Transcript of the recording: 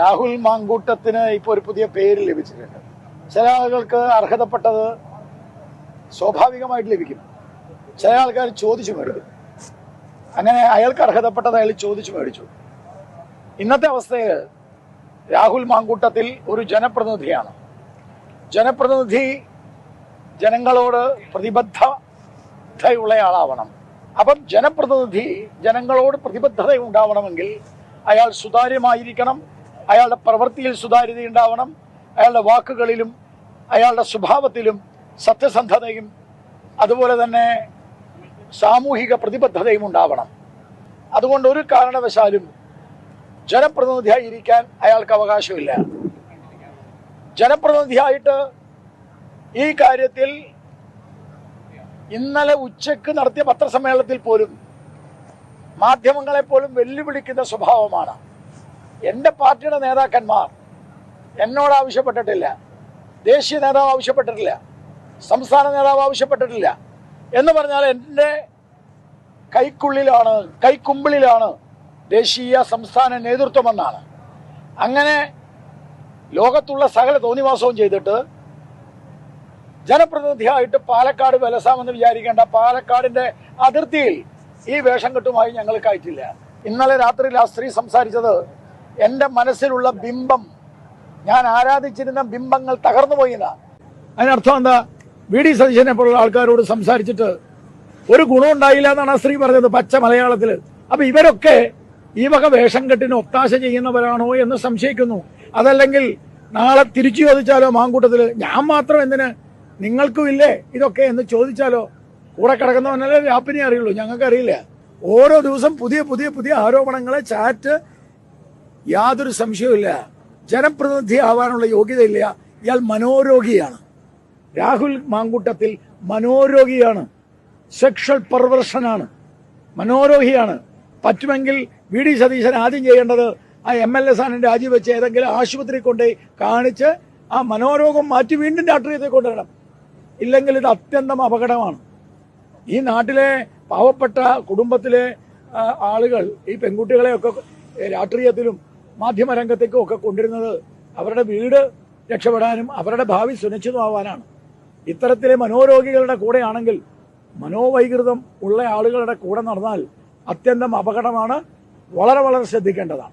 രാഹുൽ മാങ്കൂട്ടത്തിന് ഇപ്പൊ ഒരു പുതിയ പേര് ലഭിച്ചിട്ടുണ്ട്. ചില ആളുകൾക്ക് അർഹതപ്പെട്ടത് സ്വാഭാവികമായിട്ട് ലഭിക്കും. ചില ആൾക്കാർ ചോദിച്ചു മേടിക്കും അങ്ങനെ അയാൾക്ക് അർഹതപ്പെട്ടത് അയാൾ ചോദിച്ചു മേടിച്ചു. ഇന്നത്തെ അവസ്ഥയിൽ രാഹുൽ മാങ്കൂട്ടത്തിൽ ഒരു ജനപ്രതിനിധിയാണ്. ജനപ്രതിനിധി ജനങ്ങളോട് പ്രതിബദ്ധതയുള്ള ആളാവണം. അപ്പം ജനപ്രതിനിധി ജനങ്ങളോട് പ്രതിബദ്ധത ഉണ്ടാവണമെങ്കിൽ അയാൾ സുതാര്യമായിരിക്കണം. അയാളുടെ പ്രവൃത്തിയിൽ സുതാര്യത ഉണ്ടാവണം. അയാളുടെ വാക്കുകളിലും അയാളുടെ സ്വഭാവത്തിലും സത്യസന്ധതയും അതുപോലെ തന്നെ സാമൂഹിക പ്രതിബദ്ധതയും ഉണ്ടാവണം. അതുകൊണ്ട് ഒരു കാരണവശാലും ജനപ്രതിനിധിയായി ഇരിക്കാൻ അയാൾക്ക് അവകാശമില്ല. ജനപ്രതിനിധിയായിട്ട് ഈ കാര്യത്തിൽ ഇന്നലെ ഉച്ചയ്ക്ക് നടത്തിയ പത്രസമ്മേളനത്തിൽ പോലും മാധ്യമങ്ങളെപ്പോലും വെല്ലുവിളിക്കുന്ന സ്വഭാവമാണ്. എന്റെ പാർട്ടിയുടെ നേതാക്കന്മാർ എന്നോട് ആവശ്യപ്പെട്ടിട്ടില്ല. ദേശീയ നേതാവ് ആവശ്യപ്പെട്ടിട്ടില്ല. സംസ്ഥാന നേതാവ് ആവശ്യപ്പെട്ടിട്ടില്ല. എന്ന് പറഞ്ഞാൽ എന്റെ കൈക്കുള്ളിലാണ് കൈക്കുമ്പിളിലാണ് ദേശീയ സംസ്ഥാന നേതൃത്വമെന്നാണ് അങ്ങനെ ലോകത്തുള്ള സകല തോന്നിവാസവും ചെയ്തിട്ട് ജനപ്രതിനിധിയായിട്ട് പാലക്കാട് വിലസാമെന്ന് വിചാരിക്കേണ്ട പാലക്കാടിന്റെ അതിർത്തിയിൽ ഈ വേഷം കെട്ടുമായി ഞങ്ങൾ കയറ്റില്ല. ഇന്നലെ രാത്രിയിൽ ആ സ്ത്രീ സംസാരിച്ചത്. എന്റെ മനസ്സിലുള്ള ബിംബം. ഞാൻ ആരാധിച്ചിരുന്ന ബിംബങ്ങൾ തകർന്നു പോയതാണ് അതിനർത്ഥം എന്താ? വി ഡി സതീശനെ പോലുള്ള ആൾക്കാരോട് സംസാരിച്ചിട്ട് ഒരു ഗുണം ഉണ്ടായില്ല എന്നാണ് ആ സ്ത്രീ പറഞ്ഞത് പച്ച മലയാളത്തിൽ. അപ്പൊ ഇവരൊക്കെ ഈ വക വേഷം കെട്ടിന് ഒത്താശ ചെയ്യുന്നവരാണോ എന്ന് സംശയിക്കുന്നു. അതല്ലെങ്കിൽ നാളെ തിരിച്ചു ചോദിച്ചാലോ മാങ്കൂട്ടത്തിൽ ഞാൻ മാത്രം എന്തിന്? നിങ്ങൾക്കും ഇല്ലേ? ഇതൊക്കെ എന്ന് ചോദിച്ചാലോ? കൂടെ കിടക്കുന്നവനല്ലേ വ്യാപിനി അറിയുള്ളൂ. ഞങ്ങൾക്ക് അറിയില്ല ഓരോ ദിവസം പുതിയ പുതിയ പുതിയ ആരോപണങ്ങളെ ചാറ്റ് യാതൊരു സംശയവുമില്ല. ജനപ്രതിനിധി ആവാനുള്ള യോഗ്യതയില്ല. ഇയാൾ മനോരോഗിയാണ്. രാഹുൽ മാങ്കൂട്ടത്തിൽ മനോരോഗിയാണ്. സെക്ഷൽ പെർവർഷനാണ്. മനോരോഗിയാണ്. പറ്റുമെങ്കിൽ വി ഡി സതീശൻ ആദ്യം ചെയ്യേണ്ടത് ആ എം എൽ എ സ്ഥാനം രാജിവെച്ച് ഏതെങ്കിലും ആശുപത്രി കൊണ്ടുപോയി കാണിച്ച് ആ മനോരോഗം മാറ്റി വീണ്ടും രാഷ്ട്രീയത്തെ കൊണ്ടുവരണം. ഇല്ലെങ്കിൽ ഇത് അത്യന്തം അപകടമാണ്. ഈ നാട്ടിലെ പാവപ്പെട്ട കുടുംബത്തിലെ ആളുകൾ ഈ പെൺകുട്ടികളെയൊക്കെ രാഷ്ട്രീയത്തിലും മാധ്യമരംഗത്തേക്കും ഒക്കെ കൊണ്ടിരുന്നത് അവരുടെ വീട് രക്ഷപ്പെടാനും അവരുടെ ഭാവി സുനിശ്ചിതമാവാനാണ് ഇത്തരത്തിലെ മനോരോഗികളുടെ കൂടെയാണെങ്കിൽ മനോവൈകൃതം ഉള്ള ആളുകളുടെ കൂടെ നടന്നാൽ അത്യന്തം അപകടമാണ്. വളരെ വളരെ ശ്രദ്ധിക്കേണ്ടതാണ്.